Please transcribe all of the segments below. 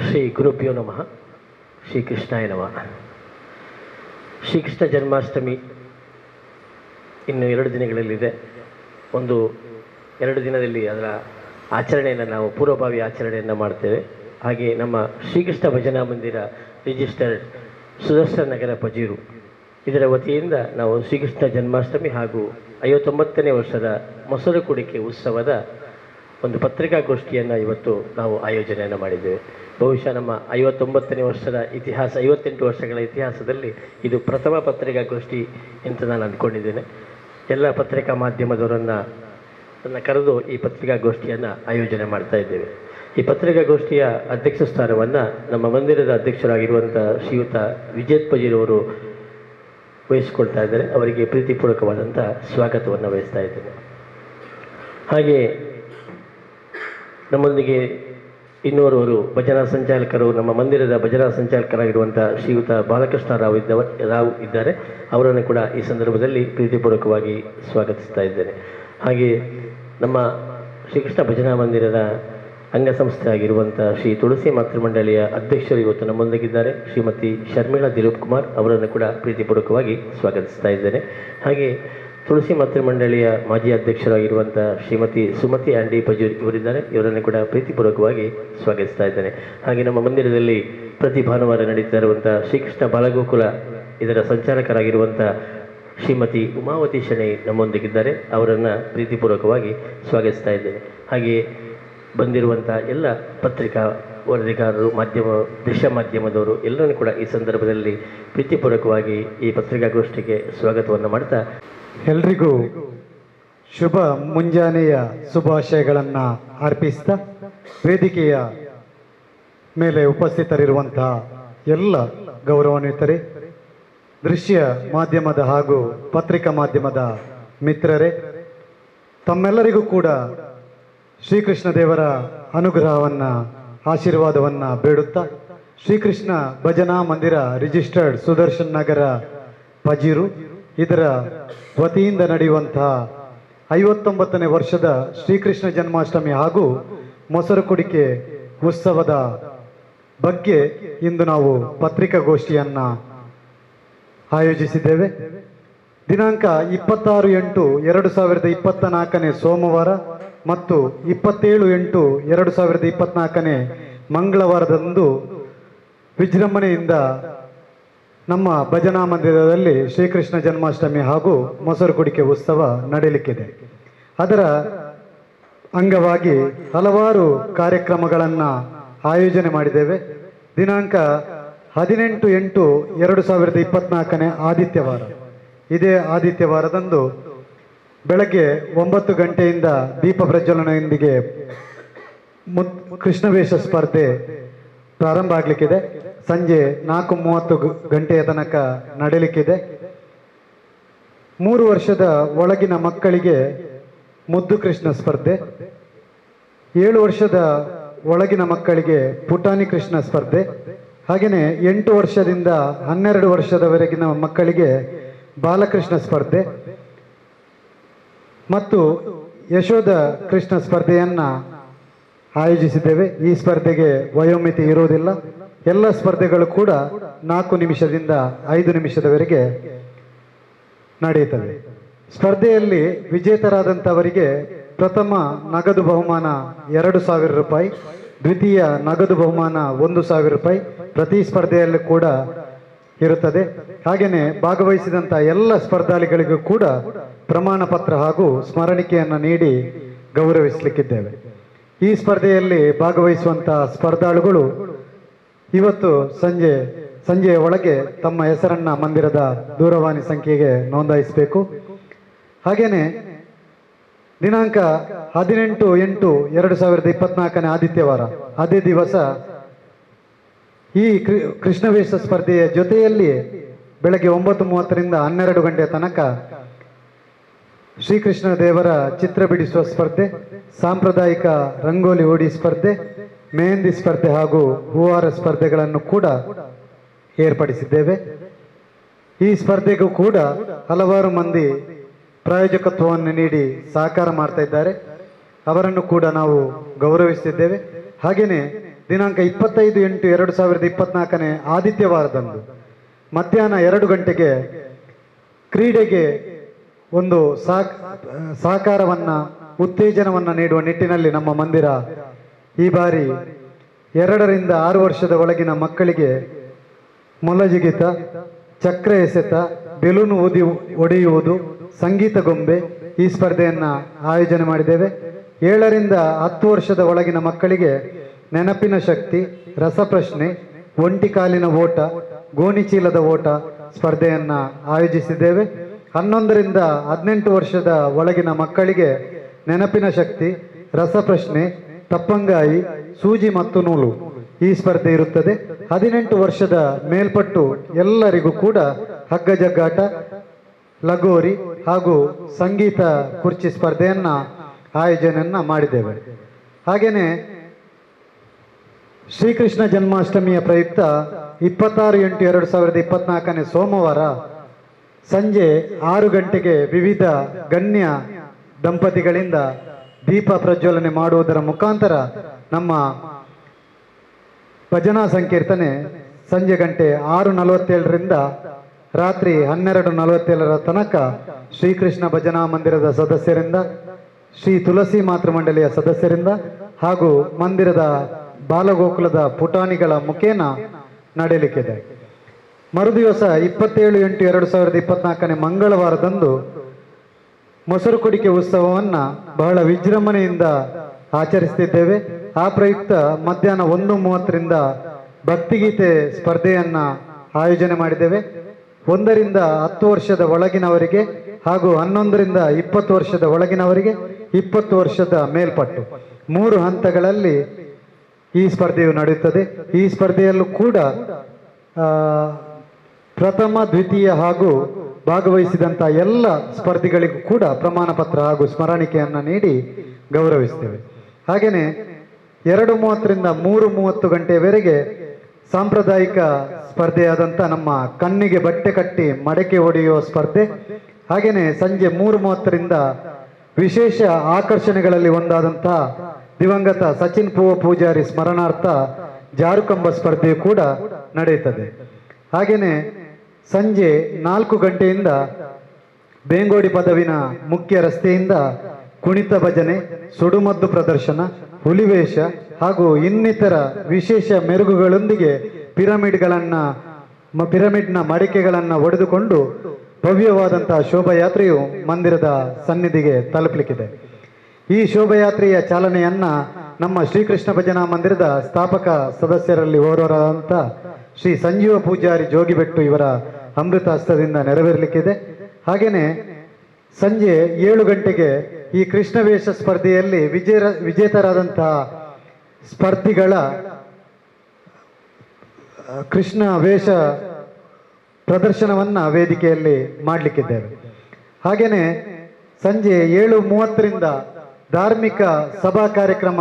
ಶ್ರೀ ಗುರುಭ್ಯೋ ನಮಃ. ಶ್ರೀ ಕೃಷ್ಣಾಯ ನಮಃ. ಶ್ರೀಕೃಷ್ಣ ಜನ್ಮಾಷ್ಟಮಿ ಇನ್ನು ಎರಡು ದಿನಗಳಲ್ಲಿದೆ. ಒಂದು ಎರಡು ದಿನದಲ್ಲಿ ಅದರ ಆಚರಣೆಯನ್ನು ನಾವು ಪೂರ್ವಭಾವಿ ಆಚರಣೆಯನ್ನು ಮಾಡ್ತೇವೆ. ಹಾಗೆ ನಮ್ಮ ಶ್ರೀಕೃಷ್ಣ ಭಜನಾ ಮಂದಿರ ರಿಜಿಸ್ಟರ್ಡ್ ಸುದರ್ಶನ ನಗರ ಪಜೀರು. ಇದರ ವತಿಯಿಂದ ನಾವು ಶ್ರೀಕೃಷ್ಣ ಜನ್ಮಾಷ್ಟಮಿ ಹಾಗೂ ಐವತ್ತೊಂಬತ್ತನೇ ವರ್ಷದ ಮೊಸರು ಕುಡಿಕೆ ಉತ್ಸವದ ಒಂದು ಪತ್ರಿಕಾಗೋಷ್ಠಿಯನ್ನು ಇವತ್ತು ನಾವು ಆಯೋಜನೆಯನ್ನು ಮಾಡಿದ್ದೇವೆ. ಬಹುಶಃ ನಮ್ಮ ಐವತ್ತೊಂಬತ್ತನೇ ವರ್ಷದ ಇತಿಹಾಸ, ಐವತ್ತೆಂಟು ವರ್ಷಗಳ ಇತಿಹಾಸದಲ್ಲಿ ಇದು ಪ್ರಥಮ ಪತ್ರಿಕಾಗೋಷ್ಠಿ ಅಂತ ನಾನು ಅಂದ್ಕೊಂಡಿದ್ದೇನೆ. ಎಲ್ಲ ಪತ್ರಿಕಾ ಮಾಧ್ಯಮದವರನ್ನು ನನ್ನ ಕರೆದು ಈ ಪತ್ರಿಕಾಗೋಷ್ಠಿಯನ್ನು ಆಯೋಜನೆ ಮಾಡ್ತಾ ಇದ್ದೇವೆ. ಈ ಪತ್ರಿಕಾಗೋಷ್ಠಿಯ ಅಧ್ಯಕ್ಷ ಸ್ಥಾನವನ್ನು ನಮ್ಮ ಮಂದಿರದ ಅಧ್ಯಕ್ಷರಾಗಿರುವಂಥ ಶ್ರೀಯುತ ವಿಜೇತ್ ಪಜೀರವರು ವಹಿಸಿಕೊಳ್ತಾ ಇದ್ದಾರೆ. ಅವರಿಗೆ ಪ್ರೀತಿಪೂರ್ವಕವಾದಂಥ ಸ್ವಾಗತವನ್ನು ವಹಿಸ್ತಾ ಇದ್ದೇನೆ. ಹಾಗೆ ನಮ್ಮೊಂದಿಗೆ ಇನ್ನೋರ್ವರು ಭಜನಾ ಸಂಚಾಲಕರು, ನಮ್ಮ ಮಂದಿರದ ಭಜನಾ ಸಂಚಾಲಕರಾಗಿರುವಂಥ ಶ್ರೀಯುತ ಬಾಲಕೃಷ್ಣ ರಾವ್ ಇದ್ದವ, ರಾವ್ ಇದ್ದಾರೆ. ಅವರನ್ನು ಕೂಡ ಈ ಸಂದರ್ಭದಲ್ಲಿ ಪ್ರೀತಿಪೂರ್ವಕವಾಗಿ ಸ್ವಾಗತಿಸ್ತಾ ಇದ್ದೇನೆ. ಹಾಗೆ ನಮ್ಮ ಶ್ರೀಕೃಷ್ಣ ಭಜನಾ ಮಂದಿರದ ಅಂಗಸಂಸ್ಥೆ ಆಗಿರುವಂಥ ಶ್ರೀ ತುಳಸಿ ಮಾತೃಮಂಡಳಿಯ ಅಧ್ಯಕ್ಷರು ಇವತ್ತು ನಮ್ಮೊಂದಿಗಿದ್ದಾರೆ ಶ್ರೀಮತಿ ಶರ್ಮಿಳಾ ದಿಲೀಪ್ ಕುಮಾರ್ ಅವರನ್ನು ಕೂಡ ಪ್ರೀತಿಪೂರ್ವಕವಾಗಿ ಸ್ವಾಗತಿಸ್ತಾ ಇದ್ದೇನೆ. ಹಾಗೆ ತುಳಸಿ ಮಾತೃಮಂಡಳಿಯ ಮಾಜಿ ಅಧ್ಯಕ್ಷರಾಗಿರುವಂಥ ಶ್ರೀಮತಿ ಸುಮತಿ ಆಂಡಿ ಪಜೂರ್ ಇವರಿದ್ದಾರೆ. ಇವರನ್ನು ಕೂಡ ಪ್ರೀತಿಪೂರ್ವಕವಾಗಿ ಸ್ವಾಗತಿಸ್ತಾ ಇದ್ದೇನೆ. ಹಾಗೆ ನಮ್ಮ ಮಂದಿರದಲ್ಲಿ ಪ್ರತಿ ಭಾನುವಾರ ನಡೀತಾ ಇರುವಂಥ ಶ್ರೀಕೃಷ್ಣ ಬಾಲಗೋಕುಲ ಇದರ ಸಂಚಾಲಕರಾಗಿರುವಂಥ ಶ್ರೀಮತಿ ಉಮಾವತಿ ಶೆಣೈ ನಮ್ಮೊಂದಿಗಿದ್ದಾರೆ. ಅವರನ್ನು ಪ್ರೀತಿಪೂರ್ವಕವಾಗಿ ಸ್ವಾಗತಿಸ್ತಾ ಇದ್ದೇನೆ. ಹಾಗೆ ಬಂದಿರುವಂಥ ಎಲ್ಲ ಪತ್ರಿಕಾ ವರದಿಗಾರರು, ಮಾಧ್ಯಮ, ದೃಶ್ಯ ಮಾಧ್ಯಮದವರು ಎಲ್ಲರನ್ನು ಕೂಡ ಈ ಸಂದರ್ಭದಲ್ಲಿ ಪ್ರೀತಿಪೂರ್ವಕವಾಗಿ ಈ ಪತ್ರಿಕಾಗೋಷ್ಠಿಗೆ ಸ್ವಾಗತವನ್ನು ಮಾಡ್ತಾ ಎಲ್ರಿಗೂ ಶುಭ ಮುಂಜಾನೆಯ ಶುಭಾಶಯಗಳನ್ನು ಅರ್ಪಿಸ್ತಾ ವೇದಿಕೆಯ ಮೇಲೆ ಉಪಸ್ಥಿತರಿರುವಂತಹ ಎಲ್ಲ ಗೌರವಾನ್ವಿತರೇ, ದೃಶ್ಯ ಮಾಧ್ಯಮದ ಹಾಗೂ ಪತ್ರಿಕಾ ಮಾಧ್ಯಮದ ಮಿತ್ರರೇ, ತಮ್ಮೆಲ್ಲರಿಗೂ ಕೂಡ ಶ್ರೀಕೃಷ್ಣ ದೇವರ ಅನುಗ್ರಹವನ್ನು, ಆಶೀರ್ವಾದವನ್ನು ಬೇಡುತ್ತಾ ಶ್ರೀಕೃಷ್ಣ ಭಜನಾ ಮಂದಿರ ರಿಜಿಸ್ಟರ್ಡ್ ಸುದರ್ಶನ್ ನಗರ ಪಜೀರು ಇದರ ವತಿಯಿಂದ ನಡೆಯುವಂತಹ ಐವತ್ತೊಂಬತ್ತನೇ ವರ್ಷದ ಶ್ರೀಕೃಷ್ಣ ಜನ್ಮಾಷ್ಟಮಿ ಹಾಗೂ ಮೊಸರು ಕುಡಿಕೆ ಉತ್ಸವದ ಬಗ್ಗೆ ಇಂದು ನಾವು ಪತ್ರಿಕಾಗೋಷ್ಠಿಯನ್ನು ಆಯೋಜಿಸಿದ್ದೇವೆ. ದಿನಾಂಕ ಇಪ್ಪತ್ತಾರು ಎಂಟು ಎರಡು ಸಾವಿರದ ಇಪ್ಪತ್ತ ನಾಲ್ಕನೇ ಸೋಮವಾರ ಮತ್ತು ಇಪ್ಪತ್ತೇಳು ಎಂಟು ಎರಡು ಸಾವಿರದ ಇಪ್ಪತ್ನಾಲ್ಕನೇ ಮಂಗಳವಾರದಂದು ವಿಜೃಂಭಣೆಯಿಂದ ನಮ್ಮ ಭಜನಾ ಮಂದಿರದಲ್ಲಿ ಶ್ರೀಕೃಷ್ಣ ಜನ್ಮಾಷ್ಟಮಿ ಹಾಗೂ ಮೊಸರು ಕುಡಿಕೆ ಉತ್ಸವ ನಡೆಯಲಿಕ್ಕಿದೆ. ಅದರ ಅಂಗವಾಗಿ ಹಲವಾರು ಕಾರ್ಯಕ್ರಮಗಳನ್ನು ಆಯೋಜನೆ ಮಾಡಿದ್ದೇವೆ. ದಿನಾಂಕ ಹದಿನೆಂಟು ಎಂಟು ಎರಡು ಸಾವಿರದ ಇಪ್ಪತ್ನಾಲ್ಕನೇ ಆದಿತ್ಯವಾರ. ಇದೇ ಆದಿತ್ಯವಾರದಂದು ಬೆಳಗ್ಗೆ ಒಂಬತ್ತು ಗಂಟೆಯಿಂದ ದೀಪ ಪ್ರಜ್ವಲನೆಯೊಂದಿಗೆ ಮುತ್, ಕೃಷ್ಣವೇಷ ಸ್ಪರ್ಧೆ ಪ್ರಾರಂಭ ಆಗಲಿಕ್ಕಿದೆ. ಸಂಜೆ ನಾಲ್ಕು ಮೂವತ್ತು ಗಂಟೆಯ ತನಕ ನಡೆಯಲಿಕ್ಕಿದೆ ಮೂರು ವರ್ಷದ ಒಳಗಿನ ಮಕ್ಕಳಿಗೆ ಮುದ್ದು ಕೃಷ್ಣ ಸ್ಪರ್ಧೆ. ಏಳು ವರ್ಷದ ಒಳಗಿನ ಮಕ್ಕಳಿಗೆ ಪುಟಾಣಿ ಕೃಷ್ಣ ಸ್ಪರ್ಧೆ. ಹಾಗೆಯೇ ಎಂಟು ವರ್ಷದಿಂದ ಹನ್ನೆರಡು ವರ್ಷದವರೆಗಿನ ಮಕ್ಕಳಿಗೆ ಬಾಲಕೃಷ್ಣ ಸ್ಪರ್ಧೆ. ಮತ್ತು ಯಶೋಧ ಕೃಷ್ಣ ಸ್ಪರ್ಧೆಯನ್ನು ಆಯೋಜಿಸಿದ್ದೇವೆ. ಈ ಸ್ಪರ್ಧೆಗೆ ವಯೋಮಿತಿ ಇರುವುದಿಲ್ಲ. ಎಲ್ಲ ಸ್ಪರ್ಧೆಗಳು ಕೂಡ ನಾಲ್ಕು ನಿಮಿಷದಿಂದ ಐದು ನಿಮಿಷದವರೆಗೆ ನಡೆಯುತ್ತವೆ. ಸ್ಪರ್ಧೆಯಲ್ಲಿ ವಿಜೇತರಾದಂಥವರಿಗೆ ಪ್ರಥಮ ನಗದು ಬಹುಮಾನ ಎರಡು ಸಾವಿರ ರೂಪಾಯಿ, ದ್ವಿತೀಯ ನಗದು ಬಹುಮಾನ ಒಂದು ಸಾವಿರ ರೂಪಾಯಿ ಪ್ರತಿ ಸ್ಪರ್ಧೆಯಲ್ಲಿ ಕೂಡ ಇರುತ್ತದೆ. ಹಾಗೆಯೇ ಭಾಗವಹಿಸಿದಂಥ ಎಲ್ಲ ಸ್ಪರ್ಧಾಳಿಗಳಿಗೂ ಕೂಡ ಪ್ರಮಾಣ ಪತ್ರ ಹಾಗೂ ಸ್ಮರಣಿಕೆಯನ್ನು ನೀಡಿ ಗೌರವಿಸಲಿಕ್ಕಿದ್ದೇವೆ. ಈ ಸ್ಪರ್ಧೆಯಲ್ಲಿ ಭಾಗವಹಿಸುವಂಥ ಸ್ಪರ್ಧಾಳುಗಳು ಇವತ್ತು ಸಂಜೆ, ಸಂಜೆಯ ಒಳಗೆ ತಮ್ಮ ಹೆಸರನ್ನ ಮಂದಿರದ ದೂರವಾಣಿ ಸಂಖ್ಯೆಗೆ ನೋಂದಾಯಿಸಬೇಕು. ಹಾಗೇನೆ, ದಿನಾಂಕ ಹದಿನೆಂಟು ಎಂಟು ಎರಡು ಸಾವಿರದ ಇಪ್ಪತ್ನಾಲ್ಕನೇ ಆದಿತ್ಯವಾರ, ಅದೇ ದಿವಸ ಈ ಕೃಷ್ಣವೇಷ ಸ್ಪರ್ಧೆಯ ಜೊತೆಯಲ್ಲಿ ಬೆಳಗ್ಗೆ ಒಂಬತ್ತು ಮೂವತ್ತರಿಂದ ಹನ್ನೆರಡು ಗಂಟೆಯ ತನಕ ಶ್ರೀಕೃಷ್ಣ ದೇವರ ಚಿತ್ರ ಬಿಡಿಸುವ ಸ್ಪರ್ಧೆ, ಸಾಂಪ್ರದಾಯಿಕ ರಂಗೋಲಿ ಓಡಿ ಸ್ಪರ್ಧೆ ಮೆಹಂದಿ ಸ್ಪರ್ಧೆ ಹಾಗೂ ಹೂವಾರ ಸ್ಪರ್ಧೆಗಳನ್ನು ಕೂಡ ಏರ್ಪಡಿಸಿದ್ದೇವೆ ಈ ಸ್ಪರ್ಧೆಗೂ ಕೂಡ ಹಲವಾರು ಮಂದಿ ಪ್ರಾಯೋಜಕತ್ವವನ್ನು ನೀಡಿ ಸಹಕಾರ ಮಾಡ್ತಾ ಇದ್ದಾರೆ ಅವರನ್ನು ಕೂಡ ನಾವು ಗೌರವಿಸುತ್ತಿದ್ದೇವೆ ಹಾಗೆಯೇ ದಿನಾಂಕ ಇಪ್ಪತ್ತೈದು ಎಂಟು ಎರಡು ಸಾವಿರದ ಇಪ್ಪತ್ನಾಲ್ಕನೇ ಆದಿತ್ಯವಾರದಂದು ಮಧ್ಯಾಹ್ನ ಎರಡು ಗಂಟೆಗೆ ಕ್ರೀಡೆಗೆ ಒಂದು ಸಹಕಾರವನ್ನು ಉತ್ತೇಜನವನ್ನು ನೀಡುವ ನಿಟ್ಟಿನಲ್ಲಿ ನಮ್ಮ ಮಂದಿರ ಈ ಬಾರಿ ಎರಡರಿಂದ ಆರು ವರ್ಷದ ಒಳಗಿನ ಮಕ್ಕಳಿಗೆ ಮೊಲಜಿಗಿತ ಚಕ್ರ ಎಸೆತ, ಬೆಲೂನು ಓದಿ ಒಡೆಯುವುದು, ಸಂಗೀತ ಗೊಂಬೆ ಈ ಸ್ಪರ್ಧೆಯನ್ನು ಆಯೋಜನೆ ಮಾಡಿದ್ದೇವೆ. ಏಳರಿಂದ ಹತ್ತು ವರ್ಷದ ಒಳಗಿನ ಮಕ್ಕಳಿಗೆ ನೆನಪಿನ ಶಕ್ತಿ, ರಸಪ್ರಶ್ನೆ, ಒಂಟಿ ಕಾಲಿನ ಓಟ ಗೋಣಿಚೀಲದ ಓಟ ಸ್ಪರ್ಧೆಯನ್ನು ಆಯೋಜಿಸಿದ್ದೇವೆ. ಹನ್ನೊಂದರಿಂದ ಹದಿನೆಂಟು ವರ್ಷದ ಒಳಗಿನ ಮಕ್ಕಳಿಗೆ ನೆನಪಿನ ಶಕ್ತಿ, ರಸಪ್ರಶ್ನೆ ತಪ್ಪಂಗಾಯಿ, ಸೂಜಿ ಮತ್ತು ನೂಲು. ಈ ಸ್ಪರ್ಧೆ ಇರುತ್ತದೆ. ಹದಿನೆಂಟು ವರ್ಷದ ಮೇಲ್ಪಟ್ಟು ಎಲ್ಲರಿಗೂ ಕೂಡ ಹಗ್ಗ ಜಗ್ಗಾಟ ಲಗೋರಿ ಹಾಗೂ ಸಂಗೀತ ಕುರ್ಚಿ ಸ್ಪರ್ಧೆಯನ್ನ ಆಯೋಜನೆಯನ್ನ ಮಾಡಿದ್ದೇವೆ. ಹಾಗೆಯೇ ಶ್ರೀಕೃಷ್ಣ ಜನ್ಮಾಷ್ಟಮಿಯ ಪ್ರಯುಕ್ತ ಇಪ್ಪತ್ತಾರು ಎಂಟು ಎರಡು ಸಾವಿರದ ಇಪ್ಪತ್ನಾಲ್ಕನೇ ಸೋಮವಾರ ಸಂಜೆ ಆರು ಗಂಟೆಗೆ ವಿವಿಧ ಗಣ್ಯ ದಂಪತಿಗಳಿಂದ ದೀಪ ಪ್ರಜ್ವಲನೆ ಮಾಡುವುದರ ಮುಖಾಂತರ ನಮ್ಮ ಭಜನಾ ಸಂಕೀರ್ತನೆ ಸಂಜೆ ಗಂಟೆ ಆರು ನಲವತ್ತೇಳರಿಂದ ರಾತ್ರಿ ಹನ್ನೆರಡು ನಲವತ್ತೇಳರ ತನಕ ಶ್ರೀಕೃಷ್ಣ ಭಜನಾ ಮಂದಿರದ ಸದಸ್ಯರಿಂದ, ಶ್ರೀ ತುಳಸಿ ಮಾತೃಮಂಡಲಿಯ ಸದಸ್ಯರಿಂದ ಹಾಗೂ ಮಂದಿರದ ಬಾಲಗೋಕುಲದ ಪುಟಾಣಿಗಳ ಮುಖೇನ ನಡೆಯಲಿಕ್ಕಿದೆ. ಮರುದಿವಸ ಇಪ್ಪತ್ತೇಳು ಎಂಟು ಎರಡು ಸಾವಿರದ ಇಪ್ಪತ್ನಾಲ್ಕನೇ ಮಂಗಳವಾರದಂದು ಮೊಸರು ಕುಡಿಕೆ ಉತ್ಸವವನ್ನ ಬಹಳ ವಿಜೃಂಭಣೆಯಿಂದ ಆಚರಿಸುತ್ತಿದ್ದೇವೆ ಆ ಪ್ರಯುಕ್ತ ಮಧ್ಯಾಹ್ನ ಒಂದು ಮೂವತ್ತರಿಂದ ಭಕ್ತಿಗೀತೆ ಸ್ಪರ್ಧೆಯನ್ನ ಆಯೋಜನೆ ಮಾಡಿದ್ದೇವೆ. ಒಂದರಿಂದ ಹತ್ತು ವರ್ಷದ ಒಳಗಿನವರಿಗೆ ಹಾಗೂ ಹನ್ನೊಂದರಿಂದ ಇಪ್ಪತ್ತು ವರ್ಷದ ಒಳಗಿನವರಿಗೆ ಇಪ್ಪತ್ತು ವರ್ಷದ ಮೇಲ್ಪಟ್ಟು ಮೂರು ಹಂತಗಳಲ್ಲಿ ಈ ಸ್ಪರ್ಧೆಯು ನಡೆಯುತ್ತದೆ. ಈ ಸ್ಪರ್ಧೆಯಲ್ಲೂ ಕೂಡ ಪ್ರಥಮ, ದ್ವಿತೀಯ ಹಾಗೂ ಭಾಗವಹಿಸಿದಂಥ ಎಲ್ಲ ಸ್ಪರ್ಧಿಗಳಿಗೂ ಕೂಡ ಪ್ರಮಾಣ ಪತ್ರ ಹಾಗೂ ಸ್ಮರಣಿಕೆಯನ್ನು ನೀಡಿ ಗೌರವಿಸ್ತೇವೆ. ಹಾಗೆಯೇ ಎರಡು ಮೂವತ್ತರಿಂದ ಮೂರು ಮೂವತ್ತು ಗಂಟೆಯವರೆಗೆ ಸಾಂಪ್ರದಾಯಿಕ ಸ್ಪರ್ಧೆಯಾದಂಥ ನಮ್ಮ ಕಣ್ಣಿಗೆ ಬಟ್ಟೆ ಕಟ್ಟಿ ಮಡಕೆ ಹೊಡೆಯುವ ಸ್ಪರ್ಧೆ. ಹಾಗೆಯೇ ಸಂಜೆ ಮೂರು ಮೂವತ್ತರಿಂದ ವಿಶೇಷ ಆಕರ್ಷಣೆಗಳಲ್ಲಿ ಒಂದಾದಂಥ ದಿವಂಗತ ಸಚಿನ್ ಪೂವ ಪೂಜಾರಿ ಸ್ಮರಣಾರ್ಥ ಜಾರುಕಂಬ ಸ್ಪರ್ಧೆಯು ಕೂಡ ನಡೆಯುತ್ತದೆ. ಹಾಗೆಯೇ ಸಂಜೆ ನಾಲ್ಕು ಗಂಟೆಯಿಂದ ಬೇಂಗೋಡಿ ಪದವಿನ ಮುಖ್ಯ ರಸ್ತೆಯಿಂದ ಕುಣಿತ ಭಜನೆ, ಸುಡುಮದ್ದು ಪ್ರದರ್ಶನ, ಹುಲಿವೇಷ ಹಾಗೂ ಇನ್ನಿತರ ವಿಶೇಷ ಮೆರುಗುಗಳೊಂದಿಗೆ ಪಿರಮಿಡ್ಗಳನ್ನು ಪಿರಮಿಡ್ನ ಮಡಿಕೆಗಳನ್ನು ಒಡೆದುಕೊಂಡು ಭವ್ಯವಾದಂತಹ ಶೋಭಾಯಾತ್ರೆಯು ಮಂದಿರದ ಸನ್ನಿಧಿಗೆ ತಲುಪಲಿಕ್ಕಿದೆ. ಈ ಶೋಭಾಯಾತ್ರೆಯ ಚಾಲನೆಯನ್ನ ನಮ್ಮ ಶ್ರೀಕೃಷ್ಣ ಭಜನಾ ಮಂದಿರದ ಸ್ಥಾಪಕ ಸದಸ್ಯರಲ್ಲಿ ಓರ್ವರಾದಂಥ ಶ್ರೀ ಸಂಜೀವ ಪೂಜಾರಿ ಜೋಗಿಬೆಟ್ಟು ಇವರ ಅಮೃತ ಹಸ್ತದಿಂದ ನೆರವೇರಲಿಕ್ಕಿದೆ. ಹಾಗೆಯೇ ಸಂಜೆ ಏಳು ಗಂಟೆಗೆ ಈ ಕೃಷ್ಣವೇಷ ಸ್ಪರ್ಧೆಯಲ್ಲಿ ವಿಜಯ ವಿಜೇತರಾದಂತಹ ಸ್ಪರ್ಧಿಗಳ ಕೃಷ್ಣ ವೇಷ ಪ್ರದರ್ಶನವನ್ನ ವೇದಿಕೆಯಲ್ಲಿ ಮಾಡಲಿಕ್ಕಿದ್ದೇವೆ. ಹಾಗೆಯೇ ಸಂಜೆ ಏಳು ಮೂವತ್ತರಿಂದ ಧಾರ್ಮಿಕ ಸಭಾ ಕಾರ್ಯಕ್ರಮ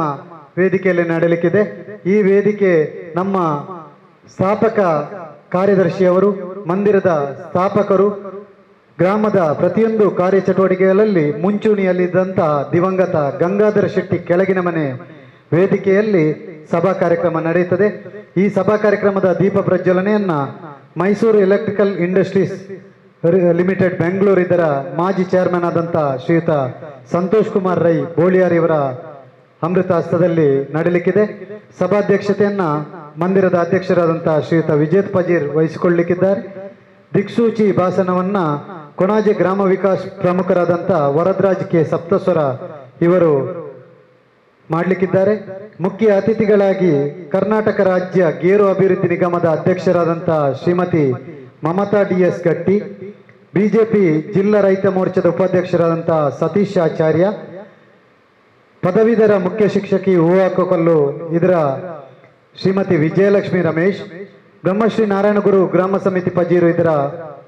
ವೇದಿಕೆಯಲ್ಲಿ ನಡೆಯಲಿಕ್ಕಿದೆ. ಈ ವೇದಿಕೆ ನಮ್ಮ ಸ್ಥಾಪಕ ಕಾರ್ಯದರ್ಶಿಯವರು, ಮಂದಿರದ ಸ್ಥಾಪಕರು, ಗ್ರಾಮದ ಪ್ರತಿಯೊಂದು ಕಾರ್ಯಚಟುವಟಿಕೆಗಳಲ್ಲಿ ಮುಂಚೂಣಿಯಲ್ಲಿದ್ದಂಥ ದಿವಂಗತ ಗಂಗಾಧರ ಶೆಟ್ಟಿ ಕೆಳಗಿನ ಮನೆ ವೇದಿಕೆಯಲ್ಲಿ ಸಭಾ ಕಾರ್ಯಕ್ರಮ ನಡೆಯುತ್ತದೆ. ಈ ಸಭಾ ಕಾರ್ಯಕ್ರಮದ ದೀಪ ಪ್ರಜ್ವಲನೆಯನ್ನ Mysuru electrical industries limited Bengaluru ಇದರ ಮಾಜಿ ಚೇರ್ಮನ್ ಆದಂಥ ಶ್ರೀಯುತ ಸಂತೋಷ್ ಕುಮಾರ್ ರೈ ಬೋಳಿಯಾರ್ ಇವರ ಅಮೃತ ಹಸ್ತದಲ್ಲಿ ನಡೆಯಲಿಕ್ಕಿದೆ ಸಭಾಧ್ಯಕ್ಷತೆಯನ್ನ ಮಂದಿರದ ಅಧ್ಯಕ್ಷರಾದಂತಹ ಶ್ರೀಯುತ ವಿಜೇತ್ ಪಜೀರ್ ವಹಿಸಿಕೊಳ್ಳಲಿಕ್ಕಿದ್ದಾರೆ ದಿಕ್ಸೂಚಿ ಭಾಷಣವನ್ನ ಕೊಣಾಜೆ ಗ್ರಾಮ ವಿಕಾಸ್ ಪ್ರಮುಖರಾದಂಥ ವರದರಾಜ್ ಕೆ ಸಪ್ತಸ್ವರ ಇವರು ಮಾಡಲಿಕ್ಕಿದ್ದಾರೆ. ಮುಖ್ಯ ಅತಿಥಿಗಳಾಗಿ ಕರ್ನಾಟಕ ರಾಜ್ಯ ಗೇರು ಅಭಿವೃದ್ಧಿ ನಿಗಮದ ಅಧ್ಯಕ್ಷರಾದಂತಹ Shrimati Mamata D S Gatti, BJP ಜಿಲ್ಲಾ ರೈತ ಮೋರ್ಚಾದ ಉಪಾಧ್ಯಕ್ಷರಾದಂತಹ ಸತೀಶ್ ಆಚಾರ್ಯ, ಪದವೀಧರ ಮುಖ್ಯ ಶಿಕ್ಷಕಿ ಹೂವಾಕೊಕಲ್ಲು ಇದರ ಶ್ರೀಮತಿ ವಿಜಯಲಕ್ಷ್ಮಿ ರಮೇಶ್, ಬ್ರಹ್ಮಶ್ರೀ ನಾರಾಯಣಗುರು ಗ್ರಾಮ ಸಮಿತಿ ಪಜೀರು ಇದರ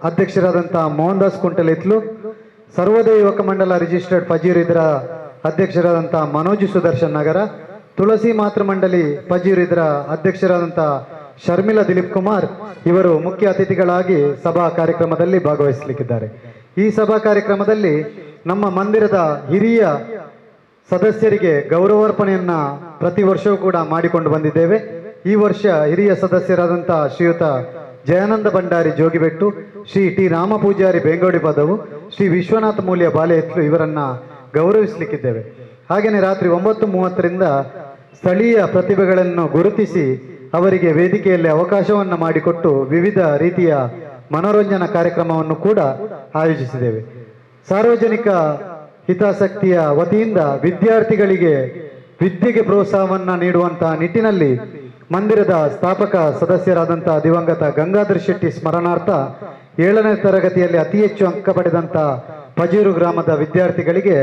ಅಧ್ಯಕ್ಷರಾದಂತಹ ಮೋಹನ್ ದಾಸ್ ಕುಂಟಲ್ ಇತ್ಲು ಸರ್ವೋದಯ ಯುವಕ ಮಂಡಲ ರಿಜಿಸ್ಟರ್ಡ್ ಪಜೀರು ಇದರ ಅಧ್ಯಕ್ಷರಾದಂತಹ ಮನೋಜ್ ಸುದರ್ಶನ್ ನಗರ, ತುಳಸಿ ಮಾತೃ ಮಂಡಳಿ ಪಜೀರು ಇದರ ಅಧ್ಯಕ್ಷರಾದಂತಹ ಶರ್ಮಿಳಾ ದಿಲೀಪ್ ಕುಮಾರ್ ಇವರು ಮುಖ್ಯ ಅತಿಥಿಗಳಾಗಿ ಸಭಾ ಕಾರ್ಯಕ್ರಮದಲ್ಲಿ ಭಾಗವಹಿಸಲಿಕ್ಕಿದ್ದಾರೆ. ಈ ಸಭಾ ಕಾರ್ಯಕ್ರಮದಲ್ಲಿ ನಮ್ಮ ಮಂದಿರದ ಹಿರಿಯ ಸದಸ್ಯರಿಗೆ ಗೌರವಾರ್ಪಣೆಯನ್ನ ಪ್ರತಿ ವರ್ಷವೂ ಕೂಡ ಮಾಡಿಕೊಂಡು ಬಂದಿದ್ದೇವೆ. ಈ ವರ್ಷ ಹಿರಿಯ ಸದಸ್ಯರಾದಂಥ ಶ್ರೀಯುತ ಜಯಾನಂದ ಭಂಡಾರಿ ಜೋಗಿಬೆಟ್ಟು, ಶ್ರೀ ಟಿ ರಾಮ ಪೂಜಾರಿ ಬೆಂಗೋಡಿ ಪದವು, ಶ್ರೀ ವಿಶ್ವನಾಥ ಮೂಲ್ಯ ಬಾಲೆ ಇವರನ್ನ ಗೌರವಿಸಲಿಕ್ಕಿದ್ದೇವೆ. ಹಾಗೆಯೇ ರಾತ್ರಿ ಒಂಬತ್ತು ಮೂವತ್ತರಿಂದ ಸ್ಥಳೀಯ ಪ್ರತಿಭೆಗಳನ್ನು ಗುರುತಿಸಿ ಅವರಿಗೆ ವೇದಿಕೆಯಲ್ಲಿ ಅವಕಾಶವನ್ನು ಮಾಡಿಕೊಟ್ಟು ವಿವಿಧ ರೀತಿಯ ಮನೋರಂಜನಾ ಕಾರ್ಯಕ್ರಮವನ್ನು ಕೂಡ ಆಯೋಜಿಸಿದ್ದೇವೆ. ಸಾರ್ವಜನಿಕ ಹಿತಾಸಕ್ತಿಯ ವತಿಯಿಂದ ವಿದ್ಯಾರ್ಥಿಗಳಿಗೆ ವಿದ್ಯೆಗೆ ಪ್ರೋತ್ಸಾಹವನ್ನ ನೀಡುವಂತಹ ನಿಟ್ಟಿನಲ್ಲಿ ಮಂದಿರದ ಸ್ಥಾಪಕ ಸದಸ್ಯರಾದಂತಹ ದಿವಂಗತ ಗಂಗಾಧರ್ ಶೆಟ್ಟಿ ಸ್ಮರಣಾರ್ಥ ಏಳನೇ ತರಗತಿಯಲ್ಲಿ ಅತಿ ಹೆಚ್ಚು ಅಂಕ ಪಡೆದಂತ ಪಜೀರು ಗ್ರಾಮದ ವಿದ್ಯಾರ್ಥಿಗಳಿಗೆ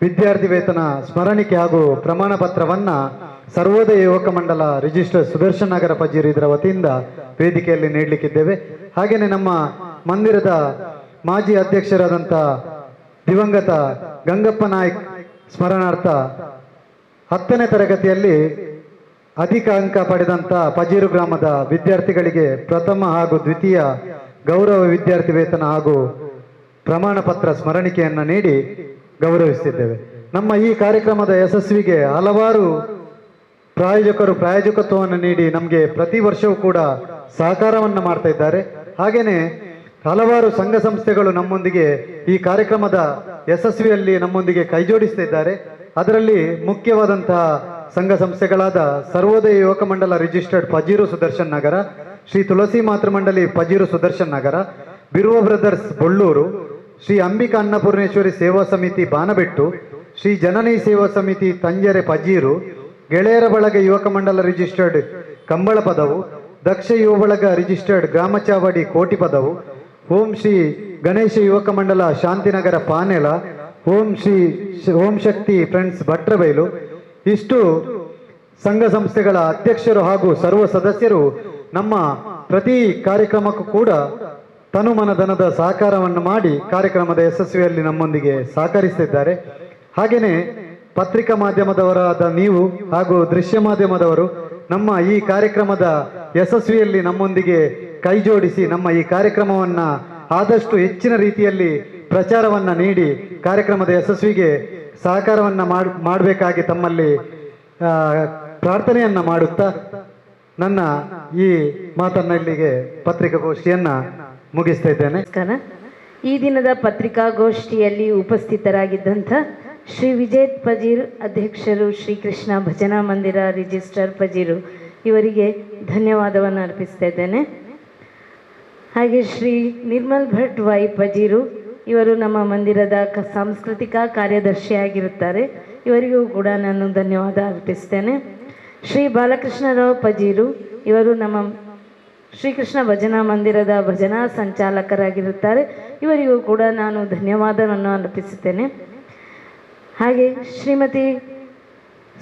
ವಿದ್ಯಾರ್ಥಿ ವೇತನ, ಸ್ಮರಣಿಕೆ ಹಾಗೂ ಪ್ರಮಾಣ ಪತ್ರವನ್ನ ಸರ್ವೋದಯ ಯುವಕ ಮಂಡಲ ರಿಜಿಸ್ಟರ್ ಸುದರ್ಶನ್ ನಗರ ಪಜೀರು ಇದರ ವತಿಯಿಂದ ವೇದಿಕೆಯಲ್ಲಿ ನೀಡಲಿಕ್ಕಿದ್ದೇವೆ. ಹಾಗೆಯೇ ನಮ್ಮ ಮಂದಿರದ ಮಾಜಿ ಅಧ್ಯಕ್ಷರಾದಂಥ ದಿವಂಗತ ಗಂಗಪ್ಪ ನಾಯ್ಕ್ ಸ್ಮರಣಾರ್ಥ ಹತ್ತನೇ ತರಗತಿಯಲ್ಲಿ ಅಧಿಕ ಅಂಕ ಪಡೆದಂಥ ಪಜೀರು ಗ್ರಾಮದ ವಿದ್ಯಾರ್ಥಿಗಳಿಗೆ ಪ್ರಥಮ ಹಾಗೂ ದ್ವಿತೀಯ ಗೌರವ ವಿದ್ಯಾರ್ಥಿ ವೇತನ ಹಾಗೂ ಪ್ರಮಾಣ ಪತ್ರ ಸ್ಮರಣಿಕೆಯನ್ನು ನೀಡಿ ಗೌರವಿಸುತ್ತಿದ್ದೇವೆ. ನಮ್ಮ ಈ ಕಾರ್ಯಕ್ರಮದ ಯಶಸ್ವಿಗೆ ಹಲವಾರು ಪ್ರಾಯೋಜಕರು ಪ್ರಾಯೋಜಕತ್ವವನ್ನು ನೀಡಿ ನಮಗೆ ಪ್ರತಿ ವರ್ಷವೂ ಕೂಡ ಸಹಕಾರವನ್ನು ಮಾಡ್ತಾ ಇದ್ದಾರೆ. ಹಾಗೇನೆ ಹಲವಾರು ಸಂಘ ಸಂಸ್ಥೆಗಳು ನಮ್ಮೊಂದಿಗೆ ಈ ಕಾರ್ಯಕ್ರಮದ ಯಶಸ್ವಿಯಲ್ಲಿ ನಮ್ಮೊಂದಿಗೆ ಕೈಜೋಡಿಸ್ತಾ ಅದರಲ್ಲಿ ಮುಖ್ಯವಾದಂತಹ ಸಂಘ ಸಂಸ್ಥೆಗಳಾದ ಸರ್ವೋದಯ ಯುವಕ ಮಂಡಲ ರಿಜಿಸ್ಟರ್ಡ್ ಪಜೀರು ಸುದರ್ಶನ್ ನಗರ, ಶ್ರೀ ತುಳಸಿ ಮಾತೃಮಂಡಲಿ ಪಜೀರು ಸುದರ್ಶನ್ ನಗರ, ಬಿರುವ ಬ್ರದರ್ಸ್ ಬೊಳ್ಳೂರು, ಶ್ರೀ ಅಂಬಿಕಾ ಅನ್ನಪೂರ್ಣೇಶ್ವರಿ ಸೇವಾ ಸಮಿತಿ ಬಾನಬೆಟ್ಟು ಶ್ರೀ ಜನನಿ ಸೇವಾ ಸಮಿತಿ ತಂಜರೆ ಪಜೀರು ಗೆಳೆಯರ ಬಳಗ ಯುವಕ ಮಂಡಲ ರಿಜಿಸ್ಟರ್ಡ್ ಕಂಬಳ ಪದವು, ದಕ್ಷ ಯುವ ಬಳಗ ರಿಜಿಸ್ಟರ್ಡ್ ಗ್ರಾಮ ಚಾವಡಿ ಕೋಟಿ ಪದವು ಓಂ ಶ್ರೀ ಗಣೇಶ ಯುವಕ ಮಂಡಲ ಶಾಂತಿನಗರ ಪಾನೆಲ, ಓಂ ಶ್ರೀ ಓಂ ಶಕ್ತಿ ಫ್ರೆಂಡ್ಸ್ ಭಟ್ರಬೈಲು. ಇಷ್ಟು ಸಂಘ ಸಂಸ್ಥೆಗಳ ಅಧ್ಯಕ್ಷರು ಹಾಗೂ ಸರ್ವ ಸದಸ್ಯರು ನಮ್ಮ ಪ್ರತಿ ಕಾರ್ಯಕ್ರಮಕ್ಕೂ ಕೂಡ ತನುಮನಧನದ ಸಹಕಾರವನ್ನು ಮಾಡಿ ಕಾರ್ಯಕ್ರಮದ ಯಶಸ್ವಿಯಲ್ಲಿ ನಮ್ಮೊಂದಿಗೆ ಸಹಕರಿಸುತ್ತಿದ್ದಾರೆ ಹಾಗೆಯೇ ಪತ್ರಿಕಾ ಮಾಧ್ಯಮದವರಾದ ನೀವು ಹಾಗೂ ದೃಶ್ಯ ಮಾಧ್ಯಮದವರು ನಮ್ಮ ಈ ಕಾರ್ಯಕ್ರಮದ ಯಶಸ್ವಿಯಲ್ಲಿ ನಮ್ಮೊಂದಿಗೆ ಕೈ ಜೋಡಿಸಿ ನಮ್ಮ ಈ ಕಾರ್ಯಕ್ರಮವನ್ನ ಆದಷ್ಟು ಹೆಚ್ಚಿನ ರೀತಿಯಲ್ಲಿ ಪ್ರಚಾರವನ್ನ ನೀಡಿ ಕಾರ್ಯಕ್ರಮದ ಯಶಸ್ವಿಗೆ ಸಹಕಾರವನ್ನ ಮಾಡ್, ಮಾಡಬೇಕಾಗಿ ತಮ್ಮಲ್ಲಿ ಪ್ರಾರ್ಥನೆಯನ್ನ ಮಾಡುತ್ತಾ ನನ್ನ ಈ ಮಾತನ್ನ ಇಲ್ಲಿಗೆ ಪತ್ರಿಕಾಗೋಷ್ಠಿಯನ್ನ ಮುಗಿಸ್ತಾ ಇದ್ದೇನೆ. ಈ ದಿನದ ಪತ್ರಿಕಾಗೋಷ್ಠಿಯಲ್ಲಿ ಉಪಸ್ಥಿತರಾಗಿದ್ದಂಥ ಶ್ರೀ ವಿಜಯ್ ಪಜೀರ್ ಅಧ್ಯಕ್ಷರು, ಶ್ರೀ ಕೃಷ್ಣ ಭಜನಾ ಮಂದಿರ ರಿಜಿಸ್ಟರ್ ಪಜೀರು ಇವರಿಗೆ ಧನ್ಯವಾದವನ್ನು ಅರ್ಪಿಸ್ತಾ ಇದ್ದೇನೆ. ಹಾಗೆ ಶ್ರೀ ನಿರ್ಮಲ್ ಭಟ್ ವೈ ಪಜೀರು ಇವರು ನಮ್ಮ ಮಂದಿರದ ಸಾಂಸ್ಕೃತಿಕ ಕಾರ್ಯದರ್ಶಿಯಾಗಿರುತ್ತಾರೆ. ಇವರಿಗೂ ಕೂಡ ನಾನು ಧನ್ಯವಾದ ಅರ್ಪಿಸ್ತೇನೆ. ಶ್ರೀ ಬಾಲಕೃಷ್ಣರಾವ್ ಪಜೀರು ಇವರು ನಮ್ಮ ಶ್ರೀಕೃಷ್ಣ ಭಜನಾ ಮಂದಿರದ ಭಜನಾ ಸಂಚಾಲಕರಾಗಿರುತ್ತಾರೆ. ಇವರಿಗೂ ಕೂಡ ನಾನು ಧನ್ಯವಾದವನ್ನು ಅರ್ಪಿಸುತ್ತೇನೆ. ಹಾಗೆ ಶ್ರೀಮತಿ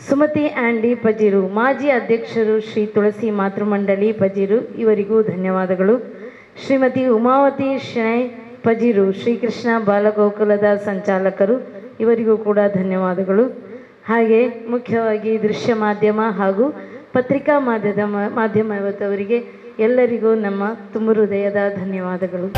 ಸುಮತಿ ಆಂಡಿ ಪಜೀರು, ಮಾಜಿ ಅಧ್ಯಕ್ಷರು ಶ್ರೀ ತುಳಸಿ ಮಾತೃಮಂಡಳಿ ಪಜೀರು, ಇವರಿಗೂ ಧನ್ಯವಾದಗಳು. ಶ್ರೀಮತಿ ಉಮಾವತಿ ಶೆಣೈ ಪಜಿರು ಶ್ರೀಕೃಷ್ಣ ಬಾಲಗೋಕುಲದ ಸಂಚಾಲಕರು, ಇವರಿಗೂ ಕೂಡ ಧನ್ಯವಾದಗಳು. ಹಾಗೆ ಮುಖ್ಯವಾಗಿ ದೃಶ್ಯ ಮಾಧ್ಯಮ ಹಾಗೂ ಪತ್ರಿಕಾ ಮಾಧ್ಯಮ ಮಾಧ್ಯಮದವರಿಗೆ ಎಲ್ಲರಿಗೂ ನಮ್ಮ ತುಂಬ ಹೃದಯದ ಧನ್ಯವಾದಗಳು.